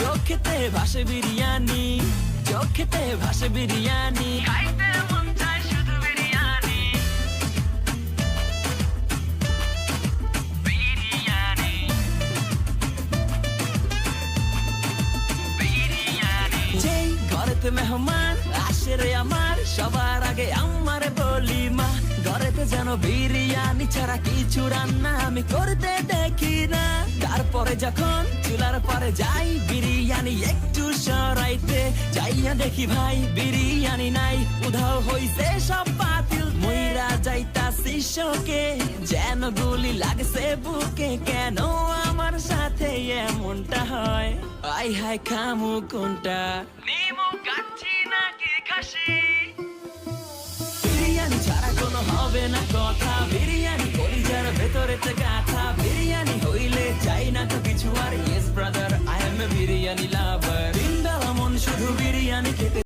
চোখেতে ভাসে বিরিয়ানি চোখেতে ভাসে বিরিয়ানি। খাইতে মন চায় শুধু বিরিয়ানি। বিরিয়ানি। বিরিয়ানি। যেই ঘরেতে মেহমান আসে রে আমার সবার আগে আমার বলি মা ঘরেতে যেন বিরিয়ানি ছাড়া কিছু রান্না আমি করতে দেখি তারপরে যখন চুলার পরে যাই বিরিয়ানি একটু সরাইতে। যাইয়া দেখি ভাই বিরিয়ানি নাই উধাও হইছে সব পাতিল মইরা যাইতাছি শোকে যেন গুলি লাগছে বুকে। কেন আমার সাথে এমনটা হয়? আই হাই খামু কোনটা? নিমু কাচ্ছি নাকি খাসি? বিরিয়ানি ছাড়া কোনো হবে না কথা। বিরিয়ানি বিরিয়ানি লাভার বৃন্দাবন শুধু বিরিয়ানি খেতে